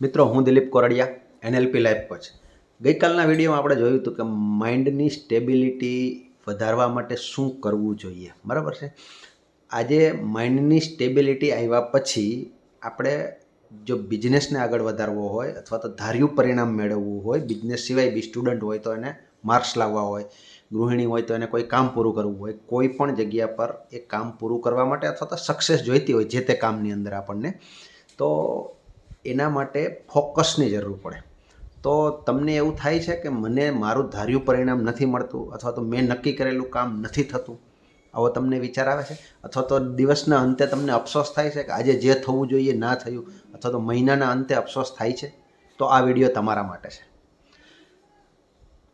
મિત્રો, હું Dilip Kordia, NLP life coach ગઈકાલના વિડીયોમાં આપણે જોયું હતું કે માઇન્ડની સ્ટેબિલિટી વધારવા માટે શું કરવું જોઈએ. બરાબર છે? આજે માઇન્ડની સ્ટેબિલિટી આવ્યા પછી આપણે જો બિઝનેસને આગળ વધારવો હોય અથવા તો ધાર્યું પરિણામ મેળવવું હોય બિઝનેસ સિવાય બી સ્ટુડન્ટ હોય તો એને માર્ક્સ લાવવા હોય, ગૃહિણી હોય તો એને કોઈ કામ પૂરું કરવું હોય, કોઈ પણ જગ્યા પર એ કામ પૂરું કરવા માટે અથવા તો સક્સેસ જોઈતી હોય જે તે કામની અંદર આપણને, તો એના માટે ફોકસની જરૂર પડે. તો તમને એવું થાય છે કે મને મારું ધાર્યું પરિણામ નથી મળતું અથવા તો મેં નક્કી કરેલું કામ નથી થતું? આવો તમને વિચાર આવે છે? અથવા તો દિવસના અંતે તમને અફસોસ થાય છે કે આજે જે થવું જોઈએ ના થયું અથવા તો મહિનાના અંતે અફસોસ થાય છે? તો આ વીડિયો તમારા માટે છે.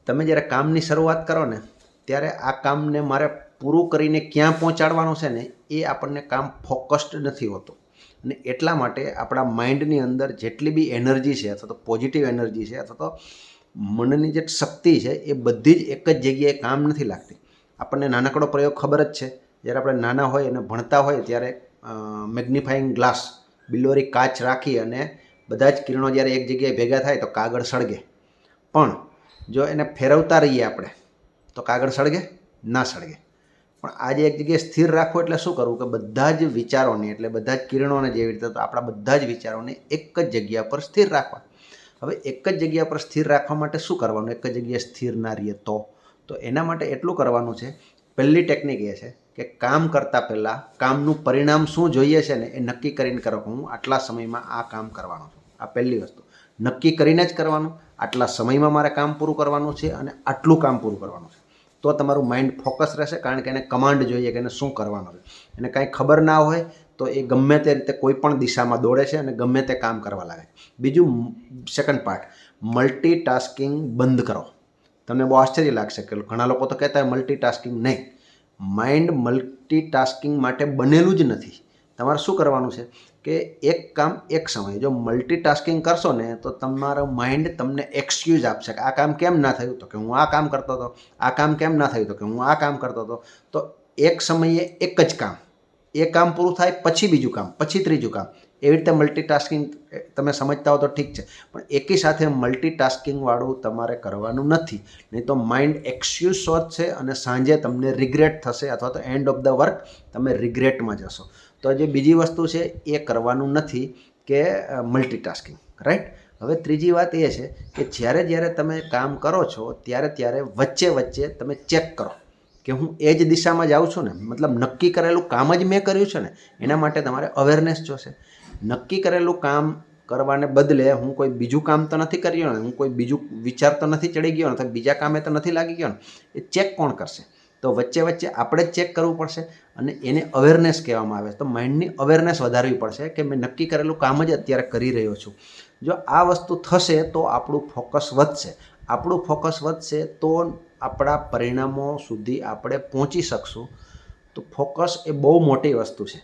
તમે જ્યારે કામની શરૂઆત કરો ને, ત્યારે આ કામને મારે પૂરું કરીને ક્યાં પહોંચાડવાનું છે ને એ આપણને કામ ફોકસ્ડ નથી હોતું. અને એટલા માટે આપણા માઇન્ડની અંદર જેટલી બી એનર્જી છે, અથવા તો પોઝિટિવ એનર્જી છે, અથવા તો મનની જે શક્તિ છે, એ બધી જ એક જ જગ્યાએ કામ નથી લાગતી. આપણને નાનકડો પ્રયોગ ખબર જ છે. જ્યારે આપણે નાના હોય અને ભણતા હોય ત્યારે મેગ્નિફાઈંગ ગ્લાસ બિલોરી કાચ રાખી અને બધા જ કિરણો જ્યારે એક જગ્યાએ ભેગા થાય તો કાગળ સળગે. પણ જો એને ફેરવતા રહીએ આપણે, તો કાગળ સળગે? ના સળગે. પણ આજે એક જગ્યાએ સ્થિર રાખવું એટલે શું કરવું? કે બધા જ વિચારોને એટલે બધા જ કિરણોને જેવી રીતે તો આપણા બધા જ વિચારોને એક જ જગ્યા પર સ્થિર રાખવા. હવે એક જ જગ્યા પર સ્થિર રાખવા માટે શું કરવાનું? એક જ જગ્યાએ સ્થિર ના રહીએ તો? તો એના માટે એટલું કરવાનું છે. પહેલી ટેકનિક એ છે કે કામ કરતાં પહેલાં કામનું પરિણામ શું જોઈએ છે ને એ નક્કી કરીને કરો હું આટલા સમયમાં આ કામ કરવાનો છું. આ પહેલી વસ્તુ. નક્કી કરીને જ કરવાનું. આટલા સમયમાં મારે કામ પૂરું કરવાનું છે અને આટલું કામ પૂરું કરવાનું છે. તો તમારું માઇન્ડ ફોકસ રહેશે કારણ કે એને કમાન્ડ જોઈએ કે એને શું કરવાનું છે. એને કાંઈ ખબર ના હોય તો એ ગમે તે રીતે કોઈ પણ દિશામાં દોડે છે અને ગમે તે કામ કરવા લાગે બીજું સેકન્ડ પાર્ટ મલ્ટીટાસ્કિંગ બંધ કરો. તમને બહુ આશ્ચર્ય લાગશે કે ઘણા લોકો તો કહેતા હોય મલ્ટી ટાસ્કિંગ નહીં. માઇન્ડ મલ્ટી ટાસ્કિંગ માટે બનેલું જ નથી. તમારે શું કરવાનું છે કે એક કામ એક સમયે. જો મલ્ટીટાસ્કિંગ કરશો ને, તો તમારું માઇન્ડ તમને એક્સક્યુઝ આપશે કે આ કામ કેમ ના થયું? તો કે હું આ કામ કરતો હતો. આ કામ કેમ ના થયું? તો કે હું આ કામ કરતો હતો. તો એક સમયે એક જ કામ. એ કામ પૂરું થાય પછી બીજું કામ, પછી ત્રીજું કામ. એવી રીતે મલ્ટીટાસ્કિંગ તમે સમજતા હો તો ઠીક છે. પણ એકી સાથે મલ્ટીટાસ્કિંગવાળું તમારે કરવાનું નથી. નહીં તો માઇન્ડ એક્સક્યુઝ શોધશે અને સાંજે તમને રિગ્રેટ થશે અથવા તો એન્ડ ઓફ ધ વર્ક તમે રિગ્રેટમાં જશો. તો જે બીજી વસ્તુ છે એ કરવાનું નથી કે મલ્ટીટાસ્કિંગ રાઈટ હવે ત્રીજી વાત એ છે કે જ્યારે જ્યારે તમે કામ કરો છો, ત્યારે ત્યારે વચ્ચે વચ્ચે તમે ચેક કરો કે હું એ જ દિશામાં જાઉં છું ને? મતલબ નક્કી કરેલું કામ જ મેં કર્યું છે ને? એના માટે તમારે અવેરનેસ જોશે. નક્કી કરેલું કામ કરવાને બદલે હું કોઈ બીજું કામ તો નથી કર્યું ને? હું કોઈ બીજું વિચાર તો નથી ચડી ગયો અથવા બીજા કામે તો નથી લાગી ગયો ને? એ ચેક કોણ કરશે? તો વચ્ચે વચ્ચે આપણે જ ચેક કરવું પડશે અને એને અવેરનેસ કહેવામાં આવે છે. તો માઇન્ડની અવેરનેસ વધારવી પડશે કે મેં નક્કી કરેલું કામ જ અત્યારે કરી રહ્યો છું. જો આ વસ્તુ થશે તો આપણું ફોકસ વધશે. આપણું ફોકસ વધશે તો આપણા પરિણામો સુધી આપણે પહોંચી શકશું. તો ફોકસ એ બહુ મોટી વસ્તુ છે.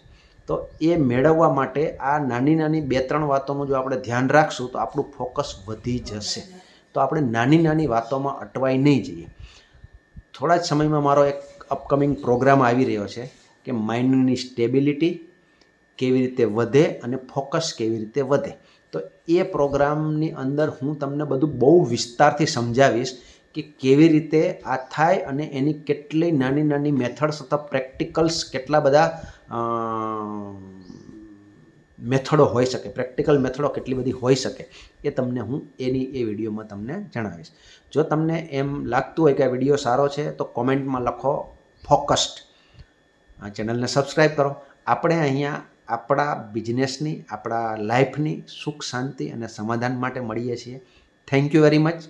તો એ મેળવવા માટે આ નાની નાની બે ત્રણ વાતોનું જો આપણે ધ્યાન રાખશું તો આપણું ફોકસ વધી જશે. તો આપણે નાની નાની વાતોમાં અટવાઈ નહીં જઈએ. થોડા જ સમયમાં મારો એક અપકમિંગ પ્રોગ્રામ આવી રહ્યો છે કે માઇન્ડની સ્ટેબિલિટી કેવી રીતે વધે અને ફોકસ કેવી રીતે વધે. તો એ પ્રોગ્રામની અંદર હું તમને બધું બહુ વિસ્તારથી સમજાવીશ કે કેવી રીતે આ થાય અને એની કેટલી નાની નાની મેથડ્સ અથવા પ્રેક્ટિકલ્સ કેટલા બધા મેથડો હોઈ શકે, પ્રેક્ટિકલ મેથડો કેટલી બધી હોઈ શકે એ તમને હું એની એ વિડીયોમાં તમને જણાવીશ. જો તમને એમ લાગતું હોય કે આ વીડિયો સારો છે, તો કોમેન્ટમાં લખો ફોકસ્ડ. આ ચેનલને સબસ્ક્રાઈબ કરો. આપણે અહીંયા આપણા બિઝનેસની, આપણા લાઈફની સુખ શાંતિ અને સમાધાન માટે મળીએ છીએ. Thank you very much.